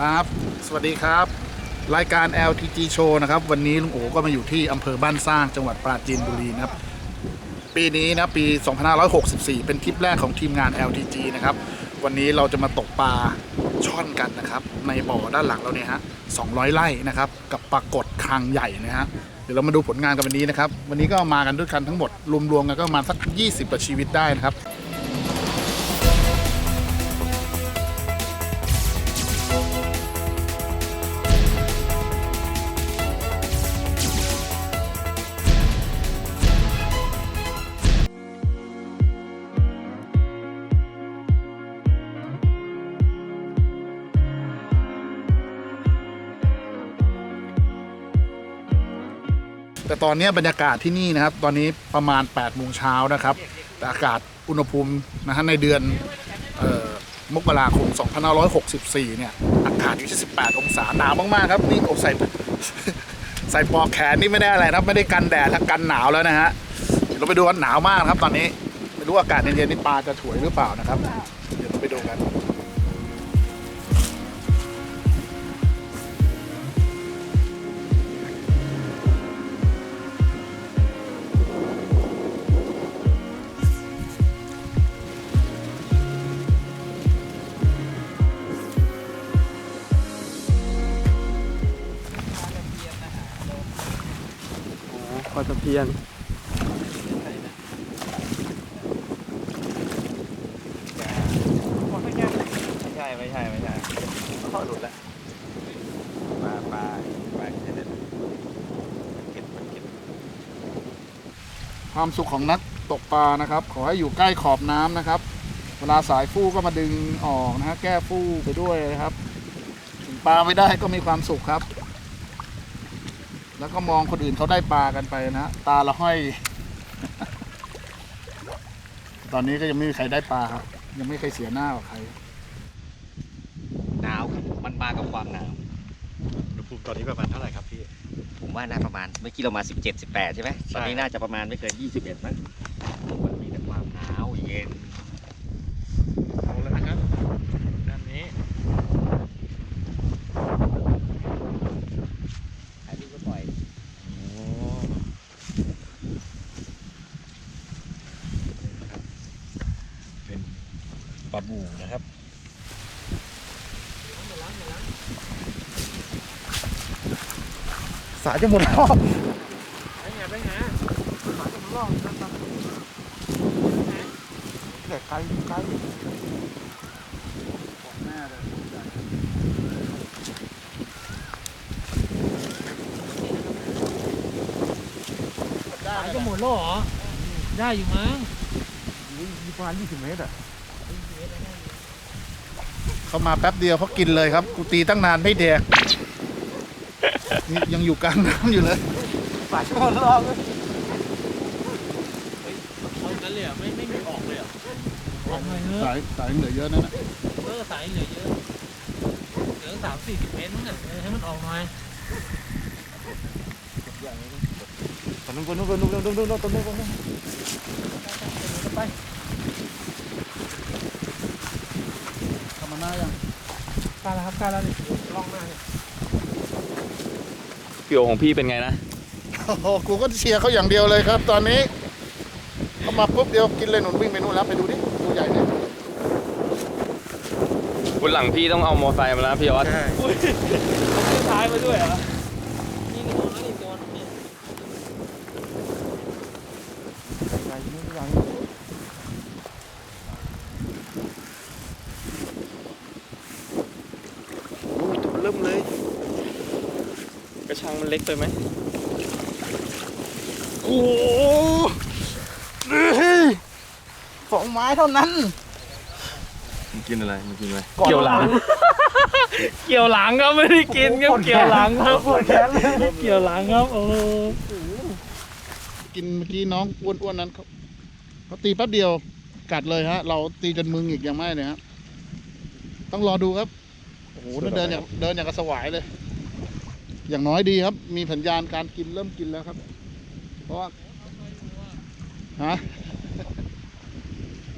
ครับ สวัสดีครับ รายการ LTG Show นะครับ วันนี้ลุงโอก็มาอยู่ที่อำเภอบ้านสร้างจังหวัดปราจีนบุรีนะครับ ปีนี้นะปี 2564 เป็นทริปแรกของทีมงาน LTG นะครับ วันนี้เราจะมาตกปลาช่อนกันนะครับ ในบ่อด้านหลังเราเนี่ยฮะ 200 ไร่นะครับ กับปรากฏคางใหญ่นะฮะ เดี๋ยวเรามาดูผลงานกันวันนี้นะครับ วันนี้ก็มากันด้วยกันทั้งหมด รวมๆกันก็มาสัก 20กว่าชีวิตได้นะครับ ต่ตอนนี้บรรยากาศที่นี่นะครับ ตอนนี้ประมาณ8โมงเช้านะครับ แต่อากาศอุณหภูมินะฮะในเดือนออมกราคม 2564 เนี่ย อากาศอยู่ที่18องศาหนาวมาก ๆ ครับ นี่โอ้ใส่ใส่ปอกแขนนี่ไม่ได้อะไรครับ ไม่ได้กันแดดและกันหนาวแล้วนะฮะเดี๋ยวเราไปดูกันหนาวมากครับ ตอนนี้ ไม่รู้อากาศเย็นๆนี่ปลาจะถวยหรือเปล่านะครับ เดี๋ยวเราไปดูกัน ลาตะเพียนไม่ใช่ไม่ใช่ไม่ใช่เขาหลุดแล้วปลาปลาปลาเก็ดเก็ดเก็ดความสุขของนักตกปลานะครับ ขอให้อยู่ใกล้ขอบน้ำนะครับ เวลาสายฟู่ก็มาดึงออกนะฮะแก้ฟู่ไปด้วยนะครับ ถึงปลาไม่ได้ก็มีความสุขครับ แล้วก็มองคนอื่นเขาได้ปลากันไปนะฮะตาละห้อย ตอนนี้ก็ยังไม่มีใครได้ปลาครับ ยังไม่เคยเสียหน้ากับใคร หนาวครับมันมากับความหนาว อุณหภูมิตอนนี้ประมาณเท่าไหร่ครับพี่ ผมว่าน่าประมาณเมื่อกี้เรามา 17 18 ใช่ไหมใช่ตอนนี้น่าจะประมาณไม่เกิน21มั้งมันมีแต่ความหนาวเย็น เอาแล้วนะครับด้านนี้ ถ่ายรูปก็ปล่อย โอ้เป็น ปลาบูนะครับสายจะหมดรอบไปหาไปหาสายจะหมดรอบนะครับเด็กไกลไกลแน่เลยสายจะหมดแล้วเหรอ ได้อยู่มั้งมีประมาณ20เมตรอะ เข้ามาแป๊บเดียวเขากินเลยครับ กูตีตั้งนานไม่แดกนี่ยังอยู่กลางน้ำอยู่เลยปลาช่อนรอบเลยเอากันเลยเหรอไม่ไม่มีออกเลยเหรอออกหน่อยเถสาอะยสายเหลือเยอะนั่นนะเออสายเหลือเยอะเหลือสามสี่สิบเมตรมั้งเนี่ยให้มันออกหน่อยตอนนู้นตอนนู้นตอนนู้นตอนนู้นตอนนู้นตอนนู้นตอนนู้นไป ทำมา หน้ายังกล้าแล้วครับกล้าแล้วนี่ล่องหน้าเนี่ยพี่โอของพี่เป็นไงนะโอ้โหกูก็เชียร์เขาอย่างเดียวเลยครับ ตอนนี้เขามาปุ๊บเดียวกินเลยหนุนวิ่งไปนู่นแล้วไปดูดิตัวใหญ่เนี่ยบนหลังพี่ต้องเอามอไซค์มาแล้วพี่ออสท้ายมาด้วยเหรอนี่ตัวนั้นอีกตัวนึงเนี่ย ใหญ่นี่ใหญ่ โอ้ยตัวเริ่มเลย กระ ชังมันเล็กไปไหมโอ้โหนี่สองไม้เท่านั้นมันกินอะไรมันกินอะไรก่อนเกี่ยวหลัง เกี่ยวหลังครับไม่ได้กินครับเกี่ยวหลังครับปวดแขนเลยเกี่ยวหลังครับโอ้โหกินเมื่อกี้น้องอ้วนๆนั้นเขาเขาตีแป๊บเดียวกัดเลยฮะ เราตีจนมึงอีกยังไม่เลยฮะต้องรอดูครับโอ้โหนั่นเดินอย่างเดินอย่างกระสวายเลย อย่างน้อยดีครับ มีสัญญาณการกินเริ่มกินแล้วครับ เพราะฮะ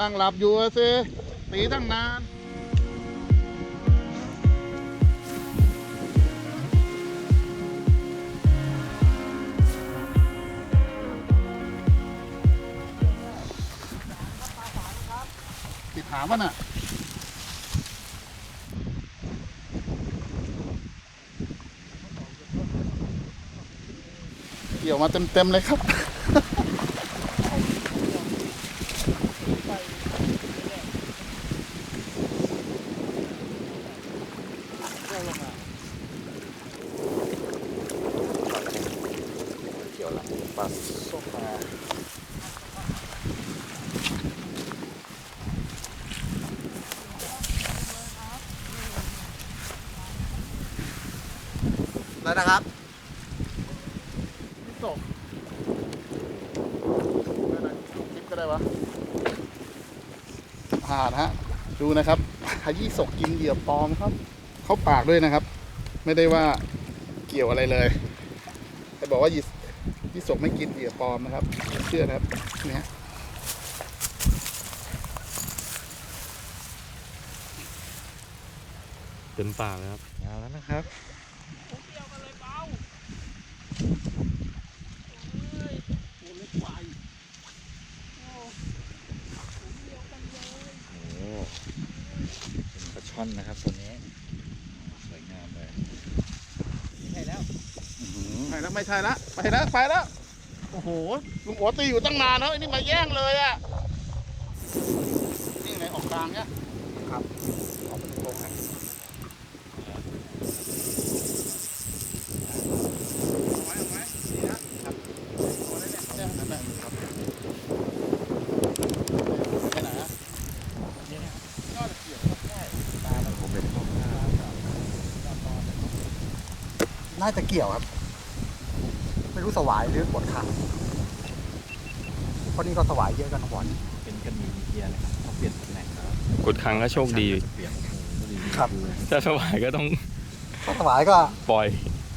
นั่งหลับอยู่สิตีตั้งนานติดถามว่าน่ะ เกี่ยวมาเต็มๆเลยครับ เกี่ยวลังปลาส้มมาแล้วนะครับ พี่ส่งได้ไหมดูคลิปก็ได้วะผ่านฮะ ดูนะครับพายี่สกกินเหยื่อปลอมครับ เข้าปากด้วยนะครับ ไม่ได้ว่าเกี่ยวอะไรเลยแต่บอกว่ายี่ยี่สกไม่กินเหยื่อปลอมนะครับ เชื่อนะครับนี่ฮะเต็มปากเลยครับเอาแล้วนะครับ โอ้เป็นปลาช่อนนะครับตัวนี้ สวยงามเลย ไปแล้วไม่ ใช่ละไปแล้วไปแล้วโอ้โหลุงโอตีอยู่ตั้งนานแล้วไอ้นี่มาแย่งเลยอะนี่ไงออกกลางเนี่ยครับออกเป็นโกงครับเอาไว้เอาไว้นี่นะครับตัวนี้เนี่ยเนี่ยนั่นแหละครับไปไหนอะนี่เนี่ยยอดเกี่ยวใช่ตามันผมเป็นพวกน่าจะเกี่ยวครับไม่ รู้สวายหรือกดคันเพราะนี่ก็สวายเยอะกันทั้งวันเป็นกระมีเกียร์เลยครับเขาเปลี่ยนตำแหน่งครับกดครั้งก็โชคดีเปลี่ยนโอ้โหดีครับถ้าสบายก็ต้องก็สวายก็ปล่อย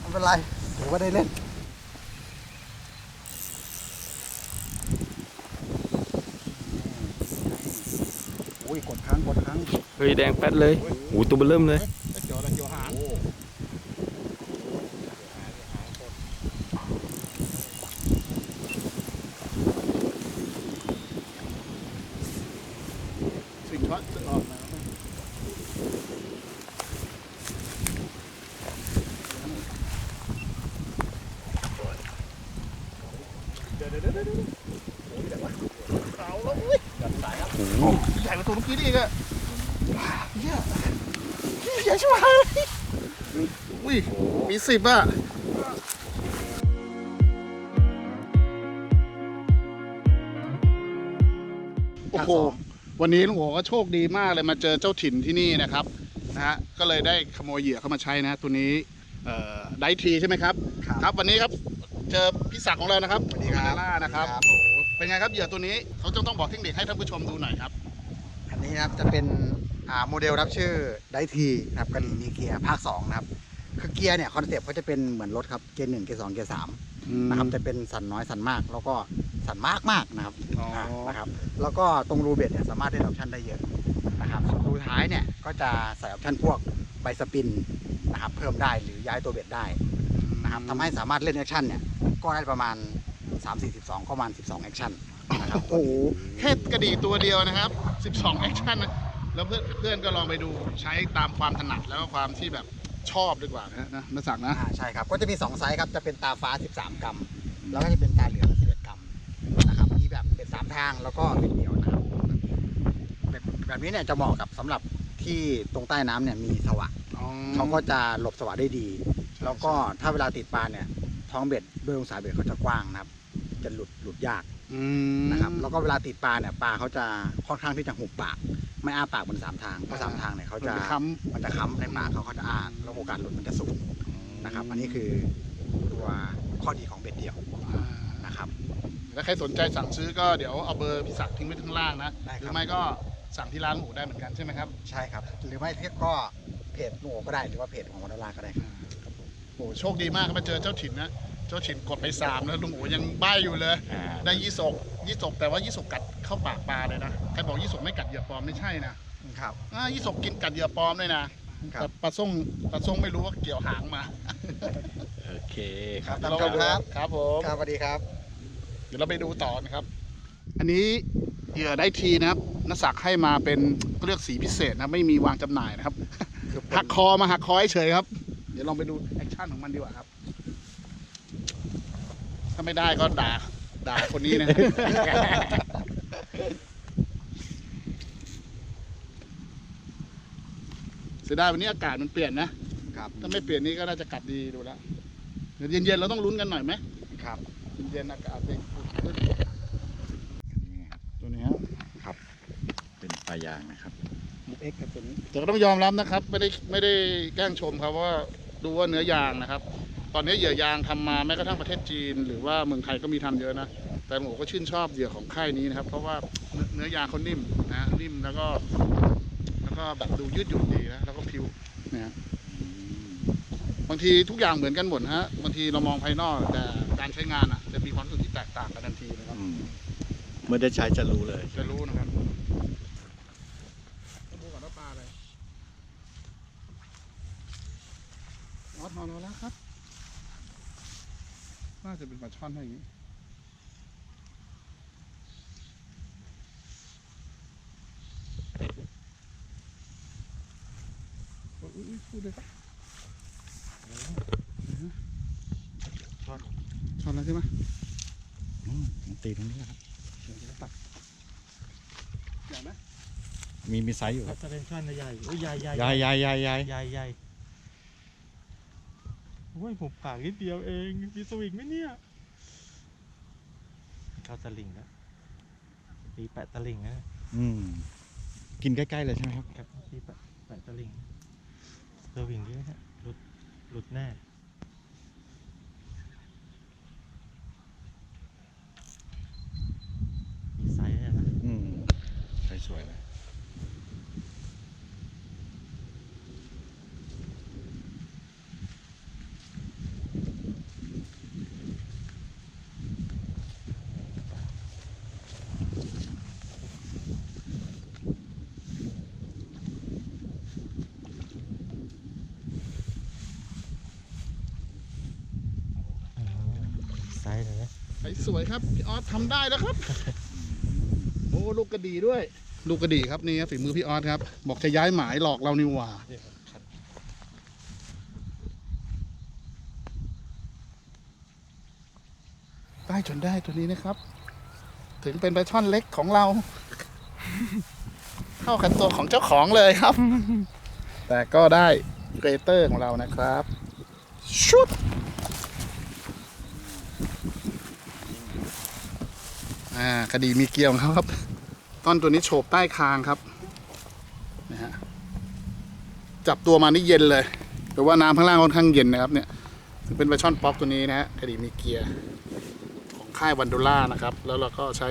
ไม่เป็นไรถือว่าได้เล่นอุ้ยกดครั้งกดครั้งเฮ้ยแดงแป๊ดเลยโอ้ตัวเบอร์เริ่มเลย เกี่ยวแล้วเกี่ยวหาง สิ่ง ช็อตจะออกมาเดี๋ยวเดี๋ยวเดี๋ยวเดี๋ยวเดโอ้ยเดี๋ยววะเอาแล้วเว้ยใหญ่กว่าตัวเมื่อกี้นี่อีกอะเหี้ยใหญ่ใช่ไหมอุ้ยมีสิบอะโอ้โห วันนี้ลุงโอก็โชคดีมากเลยมาเจอเจ้าถิ่นที่นี่นะครับนะฮะก็เลยได้ขโมยเหยื่อเข้ามาใช้นะ ตัวนี้เอ่อไดทีใช่ไหมครับครับ ครับ วันนี้ครับเจอพี่ศักดิ์ของเรานะครับสวัสดีครับณล่านะครับครับ โอ้โหเป็นไงครับเหยื่อตัวนี้เขาจะต้องบอกเทคนิคให้ท่านผู้ชมดูหน่อยครับ อันนี้นะครับจะเป็นอ่าโมเดลครับชื่อไดทีนะครับกรีมีเกียร์ภาค2นะครับคือเกียร์เนี่ยคอนเซ็ปต์เขาจะเป็นเหมือนรถครับเกียร์หนึ่งเกียร์สองเกียร์สามนะครับจะเป็นสันน้อยสันมาก แล้วก็ สันมากมากนะครับอ๋ออ่านะครับแล้วก็ตรงรูเบดเนี่ยสามารถเล่นออปชันได้เยอะนะครับส่วนรูท้ายเนี่ยก็จะใส่ออปชันพวกใบสปินนะครับเพิ่มได้หรือย้ายตัวเบ็ดได้นะครับทำให้สามารถเล่นแอคชั่นเนี่ยก็ได้ประมาณ 3 4 12ก็ประมาณ 12แอคชั่นนะครับโอ้โหแค่กระดีตัวเดียวนะครับ 12 แอคชั่นนะแล้วเพื่อนเพื่อนก็ลองไปดูใช้ตามความถนัดแล้วก็ความที่แบบชอบดีกว่านะนะนักสักนะ อ่าใช่ครับก็จะมี 2 ไซส์ครับจะเป็นตาฟ้า 13 กรัมแล้วก็จะเป็นตาเหลือง ทางแล้วก็เป็นเดี่ยวนะครับแบบแบบนี้เนี่ยจะเหมาะกับสำหรับที่ตรงใต้น้ำเนี่ยมีสวะอ๋อเขาก็จะหลบสวะได้ดี แล้วก็ถ้าเวลาติดปลาเนี่ย ท้องเบ็ดด้วยองศาเบ็ดเขาจะกว้างนะครับ จะหลุดหลุดยากอืมนะครับ แล้วก็เวลาติดปลาเนี่ยปลาเขาจะค่อนข้างที่จะหุบปาก ไม่อ้าปากเหมือนสามทางเพราะสามทางเนี่ยเขาจะมันจะค้ำ มันจะค้ำในปากเขาเขาจะอ้าแล้วโอกาสหลุดมันจะสูงนะครับ อันนี้คือตัวข้อดีของเบ็ดเดี่ยวอ่านะครับ ถ้าใครสนใจสั่งซื้อก็เดี๋ยวเอาเบอร์พี่ศักดิ์ทิ้งไว้ข้างล่างนะได้ครับ หรือไม่ก็สั่งที่ร้านหมูได้เหมือนกันใช่ไหมครับใช่ครับ หรือไม่ก็เพจหนูก็ได้หรือว่าเพจของวันดาราก็ได้ครับ โอ้โหโชคดีมากครับมาเจอเจ้าถิ่นนะเจ้าถิ่นกดไปสามแล้วลุงโอยังใบ้อยู่เลย อ่าได้ยี่สกยี่สกแต่ว่ายี่สกกัดเข้าปากปลาเลยนะใครบอกยี่สกไม่กัดเหยื่อปลอมไม่ใช่นะครับอ่ายี่สกกินกัดเหยื่อปลอมเลยนะครับแต่ปลาส้มปลาส้มไม่รู้ว่าเกี่ยวหางมาโอเค ครับเดี๋ยวเราไปดูครับผม ครับสวัสดีครับ เดี๋ยวเราไปดูต่อนะครับ อันนี้เหยื่อได้ทีนะครับนศักดิ์ให้มาเป็นเลือกสีพิเศษนะไม่มีวางจำหน่ายนะครับหักคอมาหักคอเฉยๆครับ เดี๋ยวลองไปดูแอคชั่นของมันดีกว่าครับ ถ้าไม่ได้ก็ด่าด่าคนนี้นะเสียดายวันนี้อากาศมันเปลี่ยนนะครับถ้าไม่เปลี่ยนนี้ก็น่าจะกัดดีดูแล้วเดี๋ยวเย็นๆเราต้องลุ้นกันหน่อยไหมครับ เย็นๆอากาศเป็นขึ้นตัวนี้ครับ เป็นปลายางนะครับมุกเอ็กซ์กับตัวนี้แต่ก็ต้องยอมรับนะครับ ไม่ได้ไม่ได้แกล้งชมครับว่าดูว่าเนื้อยางนะครับ ตอนนี้เหยื่อยางทำมาแม้กระทั่งประเทศจีน หรือว่าเมืองไทยก็มีทำเยอะนะ แต่ผมก็ชื่นชอบเหยื่อของค่ายนี้นะครับ เพราะว่าเนื้อเนื้อยางเขานิ่มนะนิ่มแล้วก็ แล้วก็แบบดูยืดหยุ่นดีนะแล้วก็ผิวนะฮะบางทีทุกอย่างเหมือนกันหมดนะฮะบางทีเรามองภายนอกแต่การใช้งานอะ จะมีความรู้สึกที่แตกต่างกันทันทีนะครับ เมื่อได้ใช้จะรู้เลย จะรู้นะครับต้องดูก่อนว่าปลาอะไร อ๋อทอนเอาแล้วครับ น่าจะเป็นปลาช่อนอะไรอย่างนี้โอ้ยอุ๊ยพูดเลยครับช็อตช็อตแล้วใช่ไหมตีตรงนี้ครับเดี๋ยวจะตัดใหญ่ไหมมีมีไซส์อยู่คครัรับบจะเป็นช่อนใหญ่โอ้ยใหญ่ใหญ่ยายยายยายยายใหญ่ใหญ่ โอ้ยผมปากนิดเดียวเองมีสวิงไหมเนี่ย เข้าตะลิงแล้วตีแปะตะลิงนะอืม กินใกล้ๆเลยใช่ไหมครับ ครับตีแปะแปะตะลิงสวิงด้วยฮะหลุดหลุดแน่มีไซส์เนี่ยนะอืมใช้สวยเลย อ๋อไซส์เลยนะ ไอ้ สวยครับพี่ออสทำได้แล้วครับ โอ้ลูกกระดีด้วย ลูกกระดีครับนี่ครับฝีมือพี่ออสครับ บอกจะย้ายหมายหลอกเรานี่หว่าได้จนได้ตัวนี้นะครับ ถึงเป็นปลาช่อนเล็กของเราเข้ากันตัวของเจ้าของเลยครับ แต่ก็ได้เกรเตอร์ของเรานะครับ ชุด คดีมีเกลียวครับ ต้นตัวนี้โฉบใต้คางครับนะฮะจับตัวมานี่เย็นเลยแต่ว่าน้ำข้างล่างค่อนข้างเย็นนะครับเนี่ยเป็นปลาช่อนป๊อกตัวนี้นะฮะคดีมีเกียร์ของค่ายวันโดล่านะครับ แล้วเราก็ใช้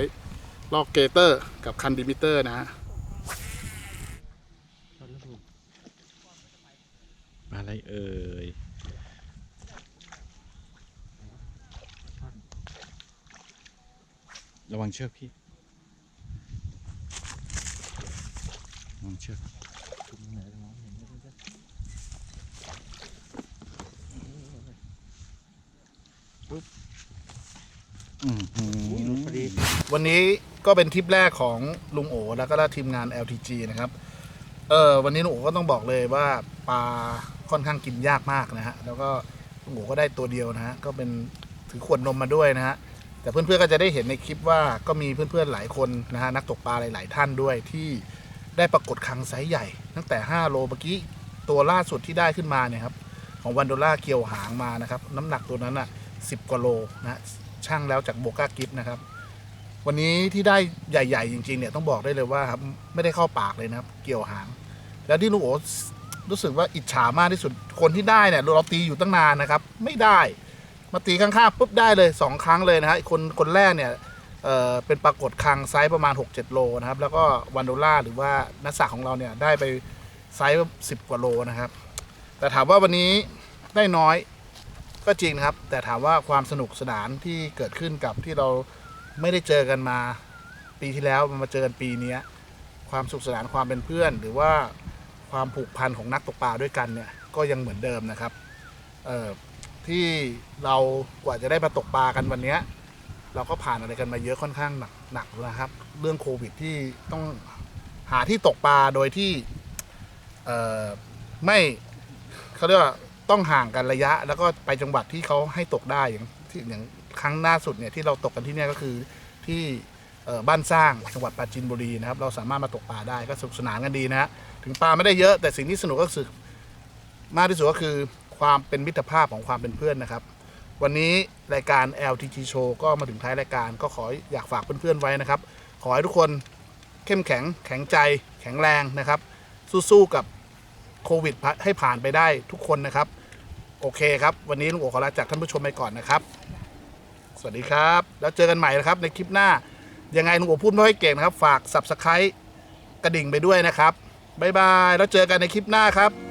ลอกเกเตอร์กับคันดิมิเตอร์นะฮะช็อตแล้วถูกปลาอะไรเอ่ย ระวังเชือกพี่ระวังเชือกจุดไหนมองเห็นไม่ได้อืมอืมพอดี วันนี้ก็เป็นทริปแรกของลุงโอแล้วก็ทีมงาน LTG นะครับ เออวันนี้ลุงโอก็ต้องบอกเลยว่าปลาค่อนข้างกินยากมากนะฮะ แล้วก็ลุงโอก็ได้ตัวเดียวนะฮะ ก็เป็นถือขวดนมมาด้วยนะฮะ แต่เพื่อนๆก็จะได้เห็นในคลิปว่าก็มีเพื่อนๆหลายคนนะฮะนักตกปลาหลายๆท่านด้วยที่ได้ปรากฏคังไซส์ใหญ่ ตั้งแต่ 5 โลเมื่อกี้ตัวล่าสุดที่ได้ขึ้นมาเนี่ยครับของวันโดล่าเกี่ยวหางมานะครับ น้ำหนักตัวนั้นอะ10กว่าโลนะฮะช่างแล้วจากโบก้ากิฟนะครับวันนี้ที่ได้ใหญ่ ๆ จริงๆเนี่ยต้องบอกได้เลยว่าครับไม่ได้เข้าปากเลยนะครับเกี่ยวหาง แล้วที่ลุงโอรู้สึกว่าอิจฉามากที่สุดคนที่ได้เนี่ยเราตีอยู่ตั้งนานนะครับ ไม่ได้ มาตีข้างๆปุ๊บได้เลยสองครั้งเลยนะฮะคนคนแรกเนี่ยเเป็นปรากฏคังไซส์ประมาณ 6-7 โลนะครับ แล้วก็วันโดล่าหรือว่านักสักของเราเนี่ยได้ไปไซส์10กว่าโลนะครับ แต่ถามว่าวันนี้ได้น้อยก็จริงนะครับ แต่ถามว่าความสนุกสนานที่เกิดขึ้นกับที่เราไม่ได้เจอกันมา ปีที่แล้วมันมาเจอกันปีนี้ความสุขสนานความเป็นเพื่อน หรือว่าความผูกพันของนักตกปลาด้วยกันเนี่ยก็ยังเหมือนเดิมนะครับเอ่อ ที่เรากว่าจะได้มาตกปลากันวันนี้เราก็ผ่านอะไรกันมาเยอะค่อนข้างหนักหนักนะครับ เรื่องโควิดที่ต้องหาที่ตกปลาโดยที่เออไม่เขาเรียกว่าต้องห่างกันระยะ แล้วก็ไปจังหวัดที่เขาให้ตกได้อย่างที่อย่างครั้งล่าสุดเนี่ยที่เราตกกันที่เนี่ยก็คือที่เออบ้านสร้างจังหวัดปราจีนบุรีนะครับ เราสามารถมาตกปลาได้ก็สนุกสนานกันดีนะฮะถึงปลาไม่ได้เยอะแต่สิ่งที่สนุกก็คือมากที่สุดก็คือ ความเป็นมิตรภาพของความเป็นเพื่อนนะครับ วันนี้รายการ LTG Show ก็มาถึงท้ายรายการก็ขออยากฝากเพื่อนๆไว้นะครับ ขอให้ทุกคนเข้มแข็งแข็งใจแข็งแรงนะครับ สู้ๆกับโควิดให้ผ่านไปได้ทุกคนนะครับ โอเคครับ วันนี้ลุงโอขอลาจากท่านผู้ชมไปก่อนนะครับ สวัสดีครับ แล้วเจอกันใหม่นะครับในคลิปหน้า ยังไงลุงโอพูดไม่ค่อยเก่งนะครับ ฝาก Subscribe กระดิ่งไปด้วยนะครับบ๊ายบาย แล้วเจอกันในคลิปหน้าครับ